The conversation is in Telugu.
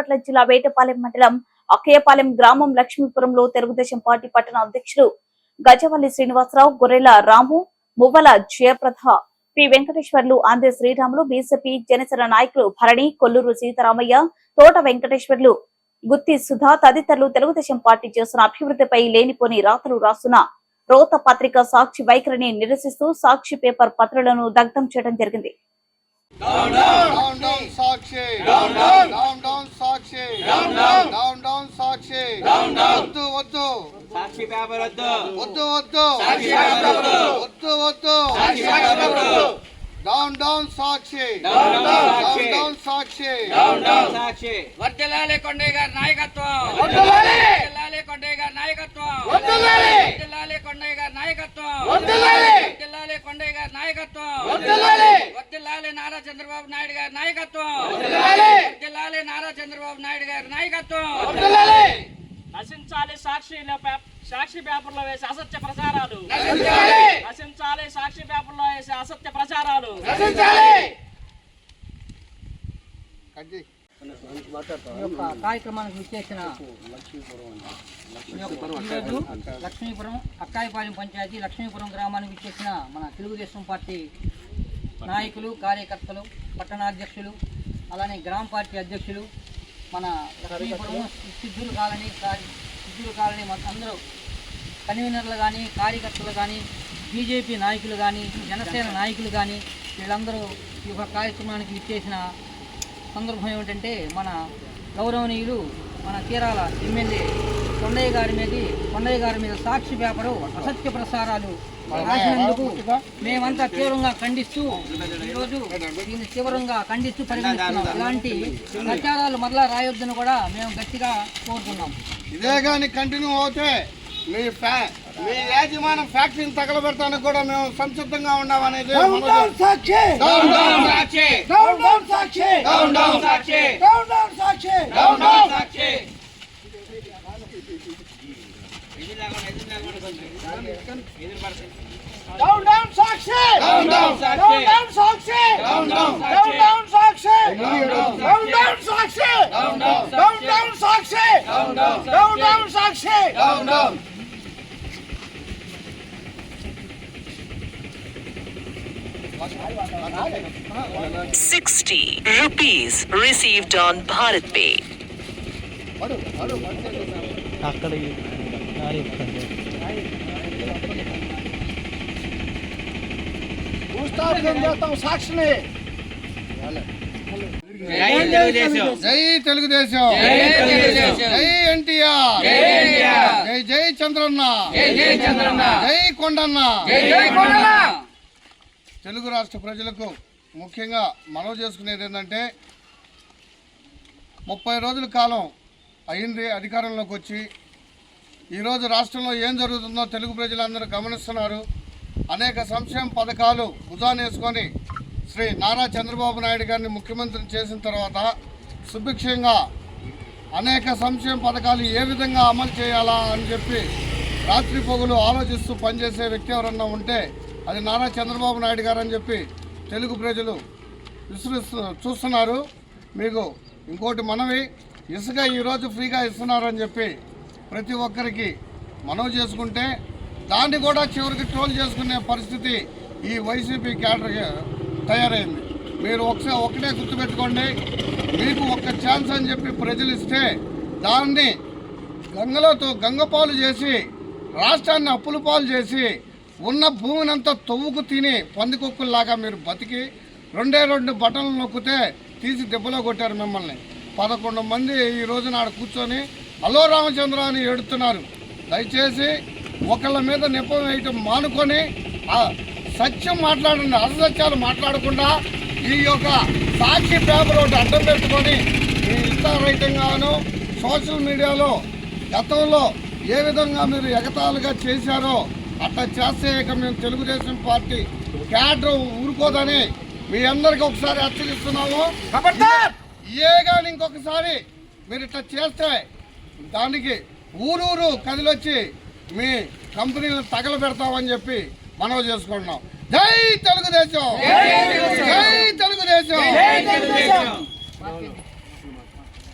బాపట్ల జిల్లా వేటపాలెం మండలం అక్కయ్యపాలెం గ్రామం లక్ష్మీపురంలో తెలుగుదేశం పార్టీ పట్టణ అధ్యక్షుడు గజవల్లి శ్రీనివాసరావు గొర్రెల రాము మువ్వల జయప్రథ పి. వెంకటేశ్వర్లు ఆంధ్ర శ్రీరాములు బీజేపీ జనసేన నాయకులు భరణి కొల్లూరు సీతారామయ్య తోట వెంకటేశ్వర్లు గుత్తి సుధా తదితరులు తెలుగుదేశం పార్టీ చేస్తున్న అభివృద్ధిపై లేనిపోని రాతలు రాస్తున్న రోత పత్రిక సాక్షి వైఖరిని నిరసిస్తూ సాక్షి పేపర్ పత్రులను దగ్ధం చేయడం జరిగింది. Down, down, Sakshi. Down, down. Down, down, Sakshi. Down, down. వద్దు వద్దు. సాక్షి పేపర్ వద్దు. వద్దు వద్దు. సాక్షి పేపర్ వద్దు. వద్దు వద్దు. సాక్షి పేపర్ వద్దు. Down down Sakshi. Down Sakshi down down Sakshi గారి నాయకత్వం. కొండయ్య గారి నాయకత్వం. వర్దిల్లాలి కొండయ్య గారి నాయకత్వం. వర్దిల్లాలి కొండయ్య గారి నాయకత్వం. వర్దిల్లాలి నారా చంద్రబాబు నాయుడు గారి నాయకత్వం. వర్దిల్లాలి నారా చంద్రబాబు నాయుడు గారి నాయకత్వం. నశించాలి సాక్షిలో సాక్షి పేపర్లో వేసే అసత్య ప్రచారాలు నశించాలి. నశించాలి సాక్షి పేపర్లో వేసే అసత్య ప్రచారాలు నశించాలి. ఈ యొక్క కార్యక్రమానికి విచ్చేసిన ఈరోజు లక్ష్మీపురం అక్కాయిపాలెం పంచాయతీ లక్ష్మీపురం గ్రామానికి విచ్చేసిన మన తెలుగుదేశం పార్టీ నాయకులు కార్యకర్తలు పట్టణాధ్యక్షులు అలానే గ్రామ పార్టీ అధ్యక్షులు మన లక్ష్మీపురం సిద్ధులు కాలనీ సిద్ధులు కాలనీ మన అందరూ కన్వీనర్లు కానీ కార్యకర్తలు కానీ బీజేపీ నాయకులు కానీ జనసేన నాయకులు కానీ వీళ్ళందరూ ఈ యొక్క కార్యక్రమానికి విచ్చేసిన సందర్భం ఏమిటంటే మన గౌరవనీయులు మన తీరాల ఎమ్మెల్యే కొండయ్య గారి మీద కొండయ్య గారి మీద సాక్షి పేపరు అసత్య ప్రసారాలు రాసినందుకు మేమంతా తీవ్రంగా ఖండిస్తూ ఈరోజు దీన్ని తీవ్రంగా ఖండిస్తూ పరిగణిస్తున్నాం. ఇలాంటి ప్రచారాలు మరలా రాయొద్దని కూడా మేము గట్టిగా కోరుతున్నాం ఇదే కానీ కంటిన్యూ అవుతే మీ ఫ్యా మీ యాజమానం ఫ్యాక్టరీని తగలబెడతానికి కూడా మేము సంసిద్ధంగా ఉన్నామనేది Sakshi! Down down Sakshi! Down down Sakshi down down Sakshi down down Sakshi down down Sakshi down down Sakshi down down Sakshi down Sakshi down down down down Sakshi down down down Sakshi down down down down Sakshi down down Sixty rupees received on Bharat Pay. సాక్షిని. జై తెలుగుదేశం. జై ఎన్టీఆర్. జై జై చంద్రన్న. జై కొండన్న. తెలుగు రాష్ట్ర ప్రజలకు ముఖ్యంగా మనవి చేసుకునేది ఏంటంటే ముప్పై రోజుల కాలం అయింది అధికారంలోకి వచ్చి. ఈరోజు రాష్ట్రంలో ఏం జరుగుతుందో తెలుగు ప్రజలందరూ గమనిస్తున్నారు. అనేక సంక్షేమ పథకాలు భుజానేసుకొని శ్రీ నారా చంద్రబాబు నాయుడు గారిని ముఖ్యమంత్రిని చేసిన తర్వాత సుభిక్షంగా అనేక సంక్షేమ పథకాలు ఏ విధంగా అమలు చేయాలా అని చెప్పి రాత్రి పొగులు ఆలోచిస్తూ పనిచేసే వ్యక్తి ఎవరన్నా ఉంటే అది నారా చంద్రబాబు నాయుడు గారు అని చెప్పి తెలుగు ప్రజలు విశ్వసిస్తూ చూస్తున్నారు. మీకు ఇంకోటి మనవి ఇసుక ఈరోజు ఫ్రీగా ఇస్తున్నారని చెప్పి ప్రతి ఒక్కరికి మనవి చేసుకుంటే దాన్ని కూడా చివరికి ట్రోల్ చేసుకునే పరిస్థితి ఈ వైసీపీ క్యాడర్ తయారైంది. మీరు ఒకసారి ఒకటే గుర్తుపెట్టుకోండి మీకు ఒక్క ఛాన్స్ అని చెప్పి ప్రజలు ఇస్తే దాన్ని గంగలతో గంగపాలు చేసి రాష్ట్రాన్ని అప్పుల పాలు చేసి ఉన్న భూమినంతా తవ్వుకు తిని పందికొక్కుల్లాగా మీరు బతికి రెండే రెండు బటన్లు నొక్కితే తీసి దెబ్బలో కొట్టారు మిమ్మల్ని. పదకొండు మంది ఈ రోజున ఆడ కూర్చొని అలో రామచంద్ర అని ఏడుతున్నారు. దయచేసి ఒకళ్ళ మీద నెపం వేయటం మానుకొని సత్యం మాట్లాడండి అసత్యాలు మాట్లాడకుండా ఈ యొక్క సాక్షి పేపర్ ఒకటి అడ్డం పెట్టుకొని మీ ఇష్టారహితంగాను సోషల్ మీడియాలో గతంలో ఏ విధంగా మీరు ఎగతాళిగా చేశారో అట్లా చేస్తే ఇక మేము తెలుగుదేశం పార్టీ క్యాడర్ ఊరుకోదని మీ అందరికి ఒకసారి హెచ్చరిస్తున్నాము. ఏ కానీ ఇంకొకసారి మీరు ఇట్లా చేస్తే దానికి ఊరూరు కదిలొచ్చి మీ కంపెనీలు తగల పెడతామని చెప్పి మనవి చేసుకుంటున్నాం. జై తెలుగుదేశం! జై తెలుగుదేశం!